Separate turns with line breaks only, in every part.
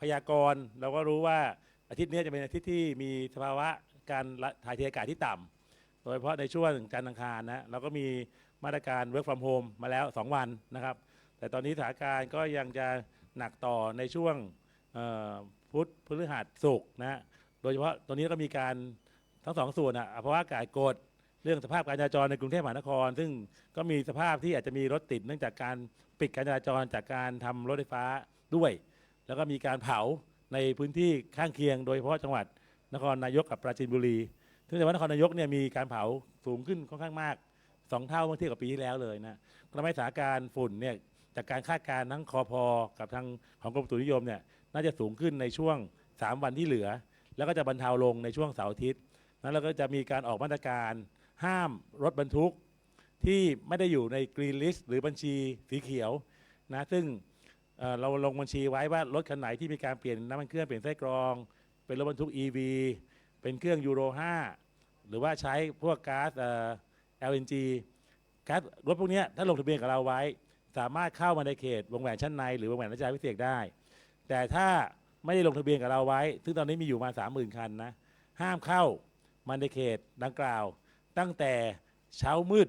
พยากรณ์เราก็รู้ว่าอาทิตย์นี้จะเป็นอาทิตย์ที่มีสภาวะการละถ่ายเทอากาศที่ต่ำโดยเฉพาะในช่วงจันทร์อังคารนะเราก็มีมาตรการ work from home มาแล้ว 2 วันนะครับ แต่ตอนนี้สถานการณ์ก็ยังจะหนักต่อในช่วงเอ่อพุธพฤหัสศุกร์นะโดยเฉพาะตอนนี้ก็มีการทั้งสองส่วนอะเพราะว่าอากาศกดเรื่องสภาพการจราจรในกรุงเทพมหานคร ซึ่งก็มีสภาพที่อาจจะมีรถติดเนื่องจากการปิดการจราจรจากการทำรถไฟฟ้าด้วย แล้วก็มีการเผาในพื้นที่ข้างเคียง โดยเฉพาะจังหวัดนครนายกกับปราจีนบุรีซึ่งจังหวัดนครนายกเนี่ยมีการเผาสูงขึ้นค่อนข้างมากสองเท่าเมื่อเทียบกับปีที่แล้วเลยนะทำให้สถานการณ์ฝุ่นเนี่ยจากการคาดการณ์ทั้งคอพอกับทางของกรมอุตุนิยมเนี่ยน่าจะสูงขึ้นในช่วง 3 วันที่เหลือ แล้วก็จะบรรเทาลงในช่วงเสาร์อาทิตย์นั้นเราก็จะมีการออกมาตรการ ห้ามรถบรรทุกที่ไม่ได้อยู่ในกรีนลิสต์หรือบัญชีสีเขียวนะซึ่ง เอ่อเราลงบัญชีไว้ว่ารถคันไหนที่มีการเปลี่ยนน้ำมันเครื่องเปลี่ยนไส้กรอง เป็นรถบรรทุก EV เป็นเครื่องยูโร 5 หรือว่าใช้พวกก๊าซเอ่อ LNG ก๊าซรถพวกเนี้ยถ้าลงทะเบียนกับเราไว้ สามารถเข้ามาในเขตวงแหวนชั้นในหรือวงแหวนรัชดาพิเศษกได้ แต่ถ้าไม่ได้ลงทะเบียนกับเราไว้ ซึ่งตอนนี้มีอยู่มาสามหมื่นคันนะ ห้ามเข้ามาในเขตดังกล่าว ตั้งแต่เช้ามืด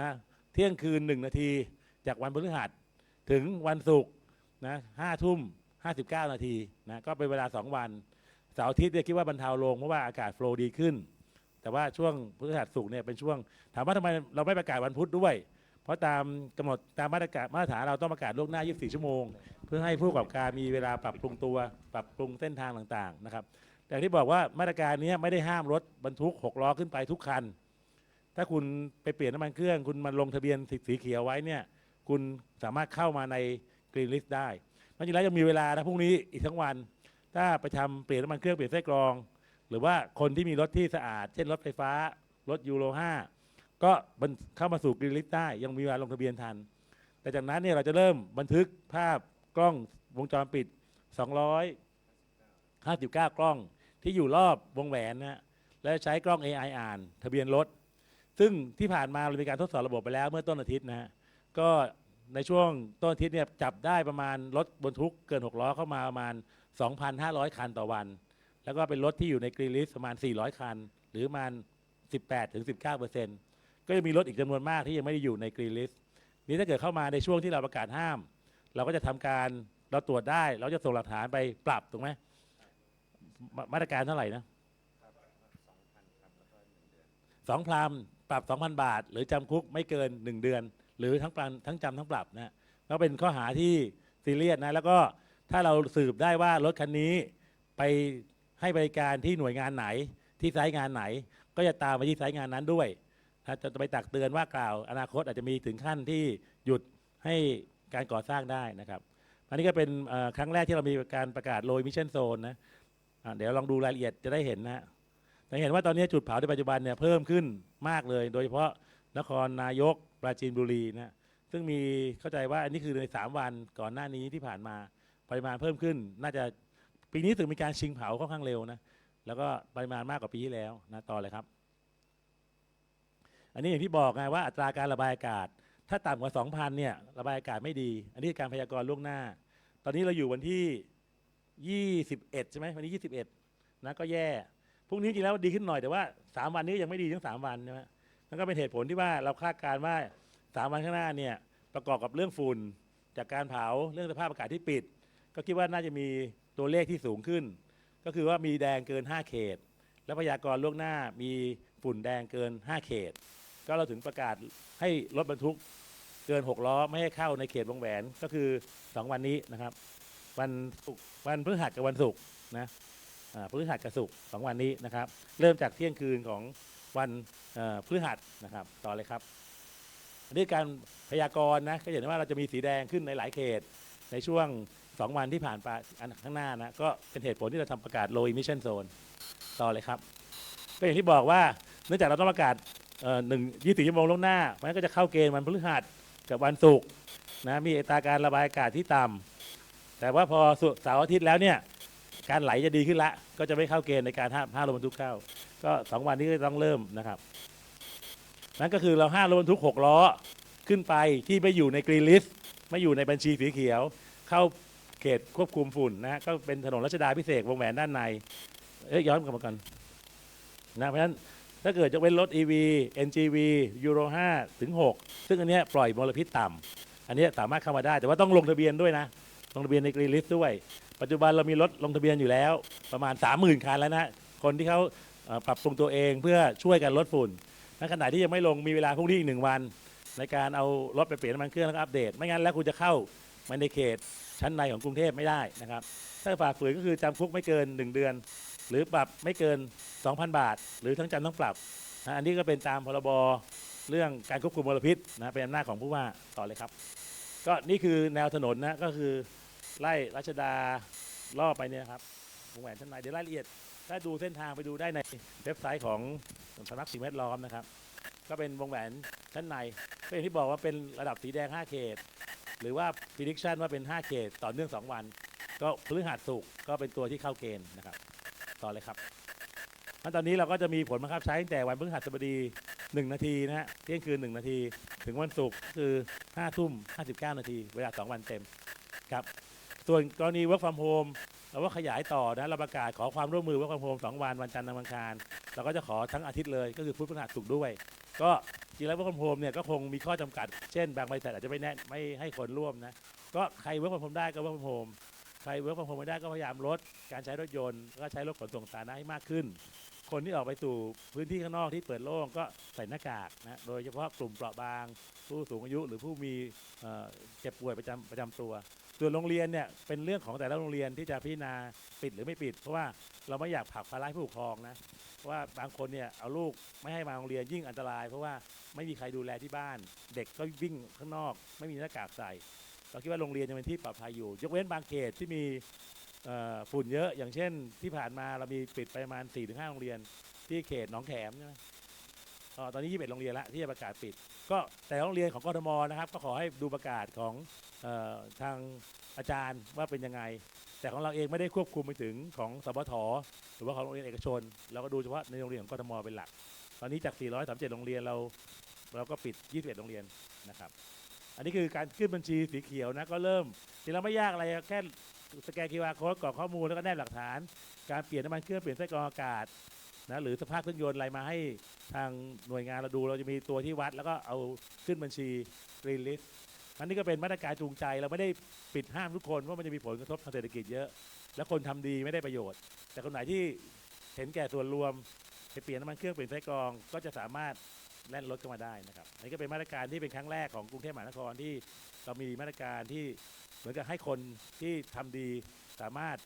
นะเที่ยงคืนหนึ่งนาที จากวันพฤหัส ถึงวันศุกร์ นะห้าทุ่มห้าสิบเก้านาทีนะก็เป็นเวลาสองวันเสาร์อาทิตย์เนี่ยคิดว่าบรรเทาลงเพราะว่าอากาศโฟล์ดีขึ้น แต่ว่าช่วงพฤหัสศุกร์เนี่ยเป็นช่วง ถามว่าทำไมเราไม่ประกาศวันพุธด้วย เพราะตามกำหนดตามมาตรการมาตรฐานเราต้องประกาศล่วงหน้า 24 ชั่วโมง เพื่อให้ผู้ประกอบการมีเวลาปรับปรุงตัวปรับปรุงเส้นทางต่างๆนะครับแต่ที่บอกว่ามาตรการนี้ไม่ได้ห้ามรถบรรทุก 6 ล้อขึ้นไปทุกคัน ถ้าคุณไปเปลี่ยนน้ำมันเครื่อง คุณมาลงทะเบียนสีเขียวไว้เนี่ยคุณสามารถเข้ามาใน กรีนลิสต์ได้นอกจากนั้นยังมีเวลานะพรุ่งนี้อีกทั้งวัน ถ้าไปทำเปลี่ยนน้ำมันเครื่องเปลี่ยนไส้กรอง หรือว่าคนที่มีรถที่สะอาด เช่นรถไฟฟ้า รถยูโร 5 ก็เข้ามาสู่กรีนลิสต์ได้ ยังมีเวลาลงทะเบียนทัน แต่จากนั้นเนี่ยเราจะเริ่มบันทึกภาพกล้องวงจรปิด 259 กล้องที่อยู่รอบวงแหวนนะฮะแล้วใช้กล้อง AI อ่าน ทะเบียนรถ ซึ่งที่ผ่านมาเรามีการทดสอบระบบไปแล้วเมื่อต้นอาทิตย์นะฮะก็ ในช่วงต้นอาทิตย์เนี่ยจับได้ประมาณรถบรรทุกเกิน 6 ล้อเข้ามาประมาณ 2,500 คันต่อวัน แล้วก็เป็นรถที่อยู่ในกรีนลิสประมาณ 400 คัน หรือประมาณ 18-19%เปอร์เซ็นต์ก็จะมีรถอีกจำนวนมากที่ยังไม่ได้อยู่ในกรีนลิสนี้ถ้าเกิดเข้ามาในช่วงที่เราประกาศห้าม เราก็จะทำการเราตรวจได้ เราจะส่งหลักฐานไปปรับถูกไหมมามาตรการเท่าไหร่นะสองพรามปรับ 2,000 บาท หรือจำคุกไม่เกิน 1 เดือน หรือทั้งปรับทั้งจำทั้งปรับนะก็เป็นข้อหาที่ซีเรียสนะแล้วก็ถ้าเราสืบได้ว่ารถคันนี้ไปให้บริการที่หน่วยงานไหนที่ไซต์งานไหน ก็จะตามไปที่ไซต์งานนั้นด้วยถ้าจะไปตักเตือนว่ากล่าวอนาคตอาจจะมีถึงขั้นที่หยุดให้การก่อสร้างได้นะครับอันนี้ก็เป็นครั้งแรกที่เรามีการประกาศโลยมิชชั่นโซนนะเดี๋ยวลองดูรายละเอียดจะได้เห็นนะฮะจะเห็นว่าตอนนี้จุดเผาในปัจจุบันเนี่ยเพิ่มขึ้นมากเลย โดยเฉพาะนครนายก ปราจีนบุรีนะซึ่งมีเข้าใจว่าอันนี้คือใน 3 วันก่อนหน้านี้ที่ผ่านมาปริมาณเพิ่มขึ้น น่าจะปีนี้ถึงมีการชิงเผาค่อนข้างเร็วนะแล้วก็ปริมาณมากกว่าปีที่แล้วนะต่อเลยครับ อันนี้อย่างที่บอกไงว่าอัตราการระบายอากาศ ถ้าต่ำกว่า 2,000เนี่ยระบายอากาศไม่ดี อันนี้คือการพยากรณ์ล่วงหน้า ตอนนี้เราอยู่วันที่ 21 ใช่ไหมวันนี้ 21นะก็แย่พรุ่งนี้จริงแล้วดีขึ้นหน่อยแต่ว่า 3 วันนี้ยังไม่ดีทั้ง 3 วันใช่ไหม นั่นก็เป็นเหตุผลที่ว่าเราคาดการณ์ว่า3วันข้างหน้าเนี่ยประกอบกับเรื่องฝุ่นจากการเผาเรื่องสภาพอากาศที่ปิด ก็คิดว่าน่าจะมีตัวเลขที่สูงขึ้น ก็คือว่ามีแดงเกิน 5 เขต และพยากรณ์ล่วงหน้ามีฝุ่นแดงเกิน 5 เขต ก็เราถึงประกาศให้รถบรรทุกเกิน 6 ล้อไม่ให้เข้าในเขตวงแหวนก็คือ 2 วันนี้นะครับ วันศุกร์วันพฤหัสกับวันศุกร์นะ พฤหัสกับศุกร์สองวันนี้นะครับ เริ่มจากเที่ยงคืนของวันพฤหัสนะครับ ต่อเลยครับอันนี้การพยากรณ์นะก็เห็นว่าเราจะมีสีแดงขึ้นในหลายเขต ในช่วง 2 วันที่ผ่านไปอันข้างหน้านะก็เป็นเหตุผลที่เราทำประกาศ low emission zone ต่อเลยครับ ก็อย่างที่บอกว่าเนื่องจากเราต้องประกาศหนึ่งยี่สิบชั่วโมงล่วงหน้าเพราะฉะนั้นก็จะเข้าเกณฑ์วันพฤหัสกับวันศุกร์นะมีอัตราการระบายอากาศที่ต่ำแต่ว่าพอศุกร์เสาร์อาทิตย์แล้วเนี่ย การไหลจะดีขึ้นละ ก็จะไม่เข้าเกณฑ์ในการห้าห้ารถบรรทุกเข้า ก็สองวันนี้ก็ต้องเริ่มนะครับ นั่นก็คือเราห้ารถบรรทุกหกล้อขึ้นไปที่ไม่อยู่ในกรีนลิสต์ไม่อยู่ในบัญชีสีเขียว เข้าเขตควบคุมฝุ่นนะก็เป็นถนนรัชดาพิเศษวงแหวนด้านในเอ้ยย้อนกลับมากันนะเพราะฉะนั้นถ้าเกิดจะเป็นรถ EV NGV Euro 5 ถึง 6 ซึ่งอันนี้ปล่อยมลพิษต่ำอันนี้สามารถเข้ามาได้ แต่ว่าต้องลงทะเบียนด้วยนะ ลงทะเบียนในกรีลิสด้วย ปัจจุบันเรามีรถลงทะเบียนอยู่แล้วประมาณ 30,000 คันแล้วนะคนที่เขาปรับปรุงตัวเองเพื่อช่วยกันลดฝุ่นในขณะที่ยังไม่ลงมีเวลาพรุ่งนี้อีกหนึ่งวัน ในการเอารถไปเปลี่ยนน้ำมันเครื่องแล้วก็อัปเดต ไม่งั้นแล้วคุณจะเข้ามาในเขตชั้นในของกรุงเทพไม่ได้นะครับถ้าฝ่าฝืนก็คือจำคุกไม่เกิน 1 เดือน หรือปรับไม่เกิน 2,000 บาท หรือทั้งจำทั้งปรับนะอันนี้ก็เป็นตามพรบเรื่องการควบคุมมลพิษนะเป็นอำนาจของผู้ว่าต่อเลยครับ ก็นี่คือแนวถนนนะก็คือ ไล่รัชดาล่อไปเนี่ยครับวงแหวนชั้นในเดี๋ยวรายละเอียด ถ้าดูเส้นทางไปดูได้ในเว็บไซต์ของสำนักสิ่งแวดล้อมนะครับ ก็เป็นวงแหวนชั้นในก็อย่างที่บอกว่าเป็นระดับสีแดง 5 เขต หรือว่า prediction ว่าเป็น 5 เขต ต่อเนื่อง 2 วัน ก็พฤหัสสุกร์ก็เป็นตัวที่เข้าเกณฑ์นะครับ ต่อเลยครับขั้นตอนนี้เราก็จะมีผลบังคับใช้ตั้งแต่วันพฤหัสบดี 1 นาทีนะฮะเที่ยงคืน 1 นาที ถึงวันศุกร์คือ5ทุ่ม59 นาที เวลา 2 วันเต็มครับ ส่วนกรณี work from home เราก็ขยายต่อนะเราประกาศขอความร่วมมือ work from home 2 วันวันจันทร์วันอังคารเราก็จะขอทั้งอาทิตย์เลยก็คือพุธพฤหัสศุกร์ด้วย ก็จริงแล้ว work from home เนี่ยก็คงมีข้อจำกัด เช่น บางบริษัทอาจจะไม่แน่ไม่ให้คนร่วมนะก็ใคร work from home ได้ก็ work from home ใคร work from home ไม่ได้ก็พยายามลดการใช้รถยนต์ก็ใช้รถขนส่งสาธารณะให้มากขึ้นคนที่ออกไปสู่พื้นที่ข้างนอกที่เปิดโล่งก็ใส่หน้ากากนะ โดยเฉพาะกลุ่มเปราะบาง ผู้สูงอายุหรือผู้มีเจ็บป่วยประจำประจำตัว ส่วนโรงเรียนเนี่ยเป็นเรื่องของแต่ละโรงเรียนที่จะพิจารณาปิดหรือไม่ปิด เพราะว่าเราไม่อยากผลักภาระให้ผู้ปกครองนะว่าบางคนเนี่ยเอาลูกไม่ให้มาโรงเรียนยิ่งอันตราย เพราะว่าไม่มีใครดูแลที่บ้าน เด็กก็วิ่งข้างนอก ไม่มีหน้ากากใส่เราคิดว่าโรงเรียนจะเป็นที่ปลอดภัยอยู่ ยกเว้นบางเขตที่มีฝุ่นเยอะ อย่างเช่น ที่ผ่านมาเรามีปิดไปประมาณ4-5โรงเรียน ที่เขตหนองแขมใช่ไหม ตอนนี้ 21 โรงเรียนแล้วที่จะประกาศปิด ก็แต่โรงเรียนของกทมนะครับ ก็ขอให้ดูประกาศของออทางอาจารย์ว่าเป็นยังไง แต่ของเราเองไม่ได้ควบคุมไปถึงของสปทหรือว่าของโรงเรียนเอกชน เราก็ดูเฉพาะในโรงเรียนของกทมเป็นหลัก ตอนนี้จาก 437 โรงเรียนเราเราก็ปิด 21 โรงเรียนนะครับ อันนี้คือการขึ้นบัญชีสีเขียวนะก็เริ่มจริงแล้วไม่ยากอะไรแค่สแกน QR code กรอกข้อมูลแล้วก็แนบหลักฐาน การเปลี่ยนน้ำมันเครื่องเปลี่ยนไส้กรองอากาศ นะหรือสภาพเครื่องยนต์อะไรมาให้ทางหน่วยงานเราดูเราจะมีตัวที่วัด แล้วก็เอาขึ้นบัญชีรีลิสอันนี้ก็เป็นมาตรการจูงใจเราไม่ได้ปิดห้ามทุกคนเพราะมันจะมีผลกระทบทางเศรษฐกิจเยอะ และคนทำดีไม่ได้ประโยชน์ แต่คนไหนที่เห็นแก่ส่วนรวมไปเปลี่ยนน้ำมันเครื่องเปลี่ยนไส้กรองก็จะสามารถแล่นรถเข้ามาได้นะครับอันนี้ก็เป็นมาตรการที่เป็นครั้งแรกของกรุงเทพมหานครที่เรามีมาตรการที่เหมือนกับให้คนที่ทำดีสามารถ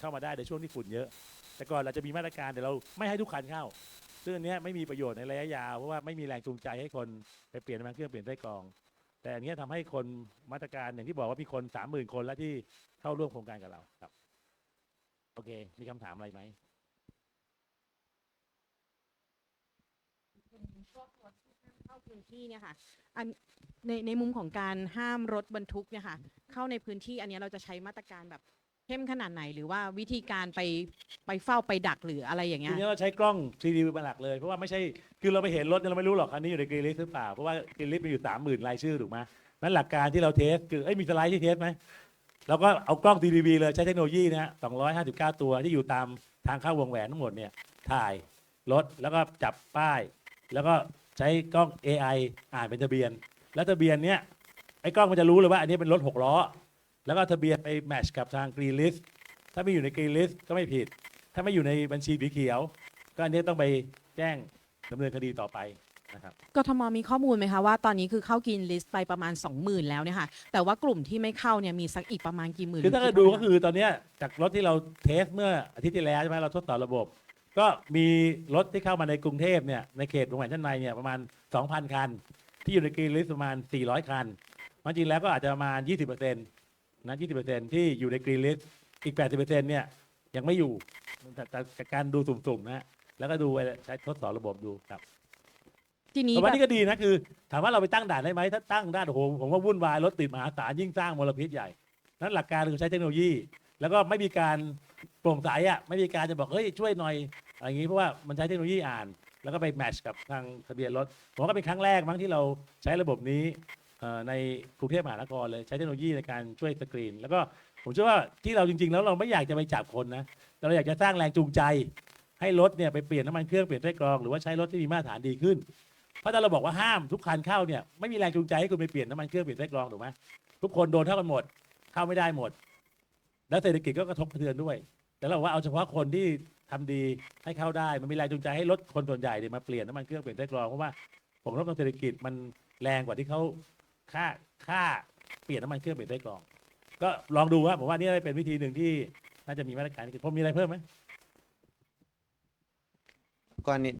เข้ามาได้ในช่วงที่ฝุ่นเยอะ แต่ก่อนเราจะมีมาตรการแต่เราไม่ให้ทุกคันเข้า ซึ่งอันเนี้ยไม่มีประโยชน์ในระยะยาวเพราะว่าไม่มีแรงจูงใจให้คนไปเปลี่ยนน้ำมันเครื่องเปลี่ยนไส้กรอง แต่อันเนี้ยทำให้คนมาตรการอย่างที่บอกว่ามีคนสามหมื่นคนแล้วที่เข้าร่วมโครงการกับเราครับ โอเค มีคำถามอะไรไหม
พวกรถที่ห้ามเข้าพื้นที่เนี่ยค่ะอันในในมุมของการห้ามรถบรรทุกเนี่ยค่ะเข้าในพื้นที่อันเนี้ยเราจะใช้มาตรการแบบ เข้มขนาดไหนหรือว่าวิธีการไปไปเฝ้าไปดักหรืออะไรอย่างเงี้
ที
ย
นี้เราใช้กล้อง 3D เป็นหลักเลย เพราะว่าไม่ใช่คือเราไปเห็นรถเนี่ยเราไม่รู้หรอกคันนี้อยู่ในกรีลิสหรือเปล่า เพราะว่ากรีลิสมีอยู่สามหมื่นรายชื่อถูกไหมนั้นหลักการที่เราเทสคือเอ้ยมีสไลด์ที่เทสไหมเราก็เอากล้อง 3D เลยใช้เทคโนโลยีนะฮะ259 ตัวที่อยู่ตามทางเข้าวงแหวนทั้งหมดเนี่ยถ่ายรถแล้วก็จับป้าย แล้วก็ใช้กล้อง AI อ่านเป็นทะเบียน แล้วทะเบียนเนี้ยไอ้กล้องมันจะรู้เลยว่าอันนี้เป็นรถหกล้อ แล้วก็ทะเบียนไปแมทช์กับทางกรีลิสถ้าไม่อยู่ในกรีลิสก็ไม่ผิด ถ้าไม่อยู่ในบัญชีสีเขียว ก็อันนี้ต้องไปแจ้งดำเนินคดีต่อไปนะครับ
กทมมีข้อมูลไหมคะว่าตอนนี้คือเข้ากินลิสต์ไปประมาณ 20,000 แล้วเนี่ยค่ะแต่ว่ากลุ่มที่ไม่เข้าเนี่ยมีสักอีกประมาณกี่หมื่น
คือถ้าเกิดดูก็คือตอนเนี้ยจากรถที่เราเทสเมื่ออาทิตย์ที่แล้วใช่ไหมเราทดสอบระบบ ก็มีรถที่เข้ามาในกรุงเทพเนี่ยในเขตโรงแรมชั้นในเนี่ยประมาณ 2,000 คัน ที่อยู่ในกรีนลิสต์ประมาณ 400 คันมันจริงแล้วก็อาจจะประมาณ 20% นะ20%ที่อยู่ในกรีนลิสต์อีก 80%เนี่ยยังไม่อยู่แต่แต่จากการดูสุ่มๆนะฮะแล้วก็ดูไปใช้ทดสอบระบบดูครับ
ทีนี้
แต่ว่า
แบบ
นี่ก็ดีนะคือ ถามว่าเราไปตั้งด่านได้ไหมถ้าตั้งด่านโอ้โหผมว่าวุ่นวายรถติดมหาศาลยิ่งสร้างมลพิษใหญ่นั้นหลักการคือใช้เทคโนโลยี แล้วก็ไม่มีการโปร่งใสอะไม่มีการจะบอกเฮ้ยช่วยหน่อยอะไรอย่างนี้เพราะว่ามันใช้เทคโนโลยีอ่าน แล้วก็ไปแมทช์กับทางทะเบียนรถผมว่าก็เป็นครั้งแรกมั้งที่เราใช้ระบบนี้เอ่อ ในกรุงเทพมหานครเลยใช้เทคโนโลยีในการช่วยสกรีน แล้วก็ผมเชื่อว่าที่เราจริง ๆ แล้วเราไม่อยากจะไปจับคนนะแต่เราอยากจะสร้างแรงจูงใจ ให้รถเนี่ยไปเปลี่ยนน้ำมันเครื่องเปลี่ยนไส้กรองหรือว่าใช้รถที่มีมาตรฐานดีขึ้น เพราะถ้าเราบอกว่าห้ามทุกคันเข้าเนี่ยไม่มีแรงจูงใจให้คุณไปเปลี่ยนน้ำมันเครื่องเปลี่ยนไส้กรองถูกไหมทุกคนโดนเท่ากันหมด เข้าไม่ได้หมด แล้วเศรษฐกิจก็กระทบกระเทือนด้วย แต่เราบอกว่าเอาเฉพาะคนที่ทำดีให้เข้าได้มันมีแรงจูงใจให้รถคนส่วนใหญ่เนี่ยมาเปลี่ยนน้ำมันเครื่องเปลี่ยนไส้กรองเพราะว่าผลกระทบทางเศรษฐกิจมันแรงกว่าที่เขา ค่าค่าเปลี่ยนน้ำมันเครื่องเปลี่ยนไส้กรอง ก็ลองดูว่าผมว่านี่เป็นวิธีหนึ่งที่น่าจะมีมาตรการผมมีอะไรเพิ่มไหม
กรณี